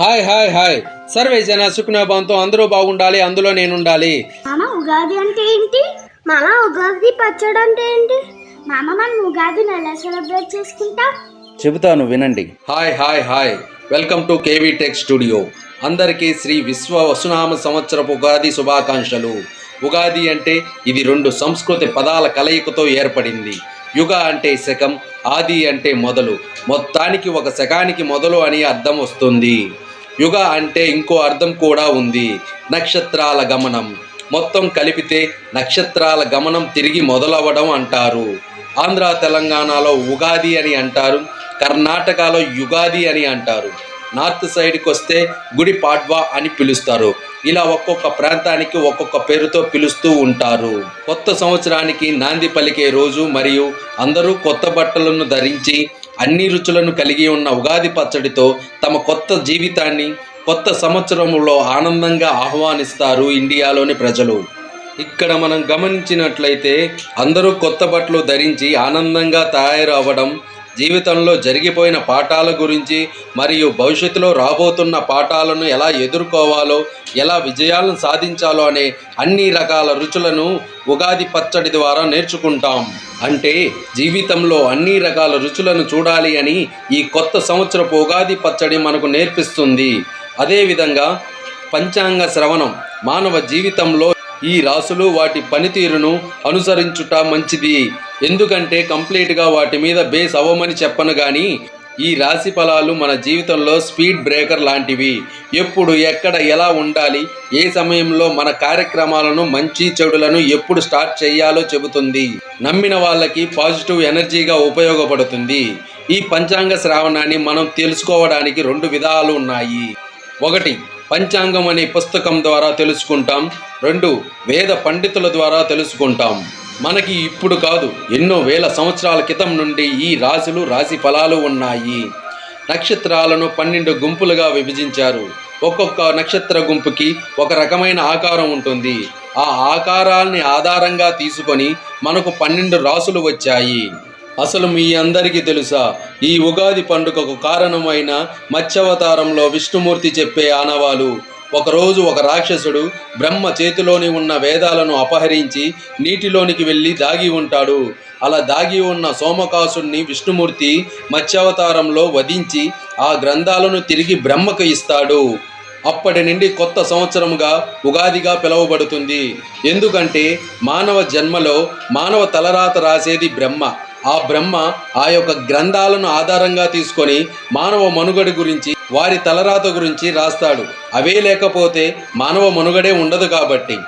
Hi hi hi. Survey జన సుఖనోభంతో అందరూ బాగుండాలి అందులో నేను ఉండాలి మామ ఉగాది అంటే ఏంటి? మామ ఉగాది పచ్చడి అంటే ఏంటి? మామ మనం ఉగాదిని ఎలా సెలబ్రేట్ చేసుకుంటాం? చెబుతాను వినండి. Hi hi hi. Welcome to K V tech studio. అందరికీ శ్రీ విశ్వ వసునామ సంవత్సరపు ఉగాది శుభాకాంక్షలు. ఉగాది అంటే ఇది రెండు సంస్కృతి పదాల కలయికతో ఏర్పడింది. యుగ అంటే శకం ఆది అంటే మొదలు. మొత్తానికి ఒక శకానికి మొదలు అని అర్థం వస్తుంది. యుగ అంటే ఇంకో అర్థం కూడా ఉంది. నక్షత్రాల గమనం. మొత్తం కలిపితే నక్షత్రాల గమనం తిరిగి మొదలవ్వడం అంటారు. ఆంధ్ర తెలంగాణలో ఉగాది అని అంటారు. కర్ణాటకలో యుగాది అని అంటారు. నార్త్ సైడ్కి వస్తే గుడి పాడ్వా అని పిలుస్తారు. ఇలా ఒక్కొక్క ప్రాంతానికి ఒక్కొక్క పేరుతో పిలుస్తూ ఉంటారు. కొత్త సంవత్సరానికి నాంది పలికే రోజు మరియు అందరూ కొత్త బట్టలను ధరించి అన్ని రుచులను కలిగి ఉన్న ఉగాది పచ్చడితో తమ కొత్త జీవితాన్ని కొత్త సంవత్సరంలో ఆనందంగా ఆహ్వానిస్తారు ఇండియాలోని ప్రజలు. ఇక్కడ మనం గమనించినట్లయితే అందరూ కొత్త బట్టలు ధరించి ఆనందంగా తయారు అవ్వడం జీవితంలో జరిగిపోయిన పాఠాల గురించి మరియు భవిష్యత్తులో రాబోతున్న పాఠాలను ఎలా ఎదుర్కోవాలో ఎలా విజయాలను సాధించాలో అనే అన్ని రకాల రుచులను ఉగాది పచ్చడి ద్వారా నేర్చుకుంటాం. అంటే జీవితంలో అన్ని రకాల రుచులను చూడాలి అని ఈ కొత్త సంవత్సరపు ఉగాది పచ్చడి మనకు నేర్పిస్తుంది. అదేవిధంగా పంచాంగ శ్రవణం మానవ జీవితంలో ఈ రాసులు వాటి పనితీరును అనుసరించుట మంచిది. ఎందుకంటే కంప్లీట్గా వాటి మీద బేస్ అవ్వమని చెప్పను కానీ ఈ రాశి ఫలాలు మన జీవితంలో స్పీడ్ బ్రేకర్ లాంటివి. ఎప్పుడు ఎక్కడ ఎలా ఉండాలి ఏ సమయంలో మన కార్యక్రమాలను మంచి చెడులను ఎప్పుడు స్టార్ట్ చేయాలో చెబుతుంది. నమ్మిన వాళ్ళకి పాజిటివ్ ఎనర్జీగా ఉపయోగపడుతుంది. ఈ పంచాంగ శ్రావణాన్ని మనం తెలుసుకోవడానికి రెండు విధాలు ఉన్నాయి. ఒకటి పంచాంగం అనే పుస్తకం ద్వారా తెలుసుకుంటాం. రెండు వేద పండితుల ద్వారా తెలుసుకుంటాం. మనకి ఇప్పుడు కాదు ఎన్నో వేల సంవత్సరాల క్రితం నుండి ఈ రాశులు రాశి ఫలాలు ఉన్నాయి. నక్షత్రాలను పన్నెండు గుంపులుగా విభజించారు. ఒక్కొక్క నక్షత్ర గుంపుకి ఒక రకమైన ఆకారం ఉంటుంది. ఆ ఆకారాల్ని ఆధారంగా తీసుకొని మనకు పన్నెండు రాసులు వచ్చాయి. అసలు మీ అందరికీ తెలుసా ఈ ఉగాది పండుగకు కారణమైన మత్స్యవతారంలో విష్ణుమూర్తి చెప్పే ఆనవాలు ఒకరోజు ఒక రాక్షసుడు బ్రహ్మ చేతిలోని ఉన్న వేదాలను అపహరించి నీటిలోనికి వెళ్ళి దాగి ఉంటాడు. అలా దాగి ఉన్న సోమకాసుని విష్ణుమూర్తి మత్స్యావతారంలో వధించి ఆ గ్రంథాలను తిరిగి బ్రహ్మకు ఇస్తాడు. అప్పటి నుండి కొత్త సంవత్సరముగా ఉగాదిగా పిలువబడుతుంది. ఎందుకంటే మానవ జన్మలో మానవ తలరాత రాసేది బ్రహ్మ. ఆ బ్రహ్మ ఆ యొక్క గ్రంథాలను ఆధారంగా తీసుకొని మానవ మనుగడ గురించి వారి తలరాత గురించి రాస్తాడు. అవే లేకపోతే మానవ మనుగడే ఉండదు కాబట్టి.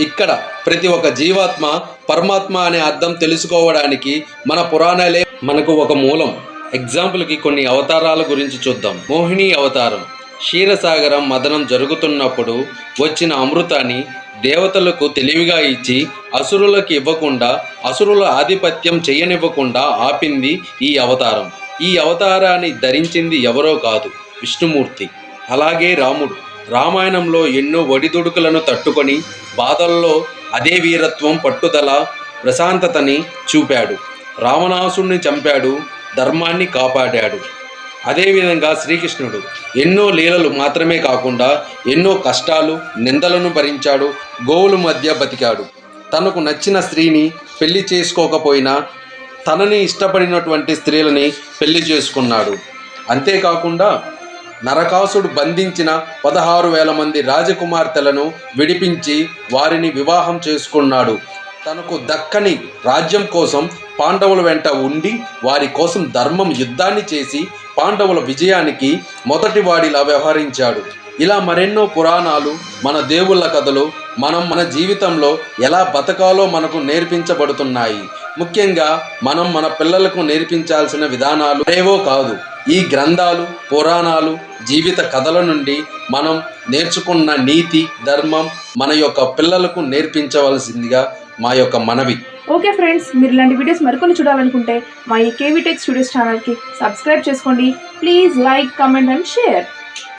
ఇక్కడ ప్రతి ఒక్క జీవాత్మ పరమాత్మ అనే అర్థం తెలుసుకోవడానికి మన పురాణాలే మనకు ఒక మూలం. ఎగ్జాంపుల్కి కొన్ని అవతారాల గురించి చూద్దాం. మోహిని అవతారం. క్షీరసాగరం మదనం జరుగుతున్నప్పుడు వచ్చిన అమృతాన్ని దేవతలకు తెలివిగా ఇచ్చి అసురులకు ఇవ్వకుండా అసురుల ఆధిపత్యం చేయనివ్వకుండా ఆపింది ఈ అవతారం. ఈ అవతారాన్ని ధరించింది ఎవరో కాదు విష్ణుమూర్తి. అలాగే రాముడు. రామాయణంలో ఎన్నో ఒడిదుడుకులను తట్టుకొని బాధల్లో అదే వీరత్వం పట్టుదల ప్రశాంతతని చూపాడు. రావణాసుడిని చంపాడు ధర్మాన్ని కాపాడాడు. అదేవిధంగా శ్రీకృష్ణుడు ఎన్నో లీలలు మాత్రమే కాకుండా ఎన్నో కష్టాలు నిందలను భరించాడు గోవుల మధ్య బతికాడు. తనకు నచ్చిన స్త్రీని పెళ్ళి చేసుకోకపోయినా తనని ఇష్టపడినటువంటి స్త్రీలని పెళ్ళి చేసుకున్నాడు. అంతేకాకుండా నరకాసుడు బంధించిన పదహారు వేల మంది రాజకుమార్తెలను విడిపించి వారిని వివాహం చేసుకున్నాడు. తనకు దక్కని రాజ్యం కోసం పాండవుల వెంట ఉండి వారి కోసం ధర్మం యుద్ధాన్ని చేసి పాండవుల విజయానికి మొదటి వాడిలా వ్యవహరించాడు. ఇలా మరెన్నో పురాణాలు మన దేవుళ్ళ కథలు మనం మన జీవితంలో ఎలా బతకాలో మనకు నేర్పించబడుతున్నాయి. ముఖ్యంగా మనం మన పిల్లలకు నేర్పించాల్సిన విధానాలు ఏవో కాదు. ఈ గ్రంథాలు పురాణాలు జీవిత కథల నుండి మనం నేర్చుకున్న నీతి ధర్మం మన యొక్క పిల్లలకు నేర్పించవలసిందిగా మా యొక్క మనవి. ఓకే ఫ్రెండ్స్ మీరు ఇలాంటి వీడియోస్ మరికొన్ని చూడాలనుకుంటే మా ఈ కేవీటెక్ స్టూడియోస్ ఛానల్కి సబ్స్క్రైబ్ చేసుకోండి. Please like comment and share